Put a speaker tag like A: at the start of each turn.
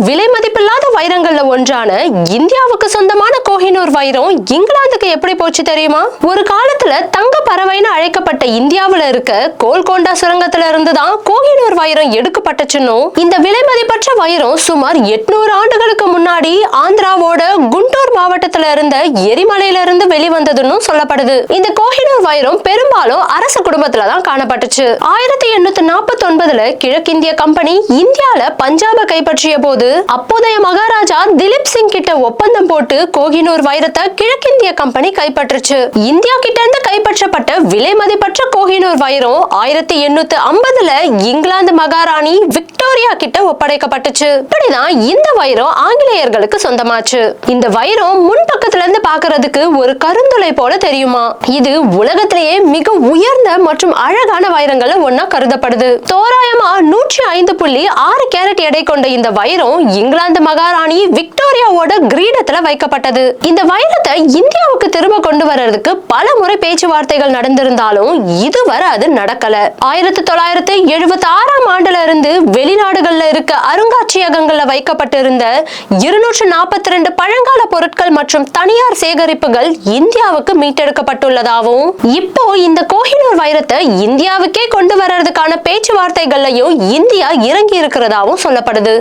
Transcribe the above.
A: விலை மதிப்பில்லாத வைரங்கள்ல ஒன்றான இந்தியாவுக்கு சொந்தமான கோஹினூர் வைரம் இங்கிலாந்துக்கு எப்படி போச்சு தெரியுமா? ஒரு காலத்துல தங்க பறவை மாவட்ட இந்தியாவுல இருக்க கோல்கொண்டா சுரங்கத்துல இருந்து தான் கோகினூர் வைரம் எடுக்கப்பட்டுச்சுன்னும் இந்த விலை மதிப்பற்ற வைரம் சுமார் எட்நூறு ஆண்டுகளுக்கு முன்னாடி ஆந்திராவோட குண்டூர் மாவட்டத்துல இருந்த எரிமலையில இருந்து வெளிவந்ததுன்னு சொல்லப்படுது. இந்த கோஹினூர் வைரம் பெரும்பாலும் அரச குடும்பத்துல தான் காணப்பட்டுச்சு. ஆயிரத்தி எண்ணூத்தி நாற்பத்தி ஒன்பதுல கிழக்கிந்திய கம்பெனி இந்தியால பஞ்சாபை கைப்பற்றிய போது அப்போதைய மகாராஜா திலீப் சிங் கிட்ட ஒப்பந்தம் போட்டு கோகினூர் வைரத்தை கிழக்கிந்திய கம்பெனி கைப்பற்றுச்சு. இந்தியா கிட்ட இருந்து கைப்பற்றப்பட்ட விலை மதிப்பற்ற கோஹினூர் வைரம் ஆயிரத்தி எண்ணூத்தி ஐம்பதுல இங்கிலாந்து மகாராணி விக்டோரியா கிட்ட ஒப்படைக்கப்பட்டுச்சு. இப்படிதான் இந்த வைரம் ஆங்கிலேயர்களுக்கு சொந்தமாச்சு. இந்த வைரம் முன் பக்கத்துல இருந்து பாக்குறதுக்கு ஒரு கருந்துளை போல தெரியுமா? இது உலகத்திலேயே மிக உயர்ந்த மற்றும் அழகான வைரங்கள்ல ஒன்னா கருதப்படுது. தோராயமா நூற்றி ஐந்து புள்ளி ஆறு கேரட் எடை கொண்ட இந்த வைரம் இங்கிலாந்து மகாராணி விக்டோரியாவோட கிரீடத்துல வைக்கப்பட்டது. இந்த வைரத்தை இந்தியாவுக்கு திரும்ப கொண்டு வர்றதுக்கு பல முறை பேச்சுவார்த்தைகள் நடந்திருந்தாலும் இதுவரை அது நடக்கல. ஆயிரத்தி தொள்ளாயிரத்தி எழுபத்தி ஆறாம் ஆண்டுல இருந்து வெளிநாடுகள்ல இருக்க அருங்காட்சியகங்கள்ல வைக்கப்பட்டிருந்த இருநூற்று நாற்பத்தி ரெண்டு பழங்கால பொருட்கள் மற்றும் தனியார் சேகரிப்புகள் இந்தியாவுக்கு மீட்டெடுக்கப்பட்டுள்ளதாகவும் இப்போ இந்த கோஹினூர் வைரத்தை இந்தியாவுக்கே கொண்டு வர்றதுக்கான பேச்சுவார்த்தைகள்லையும் இந்தியா இறங்கி இருக்கிறதாகவும் சொல்லப்படுது.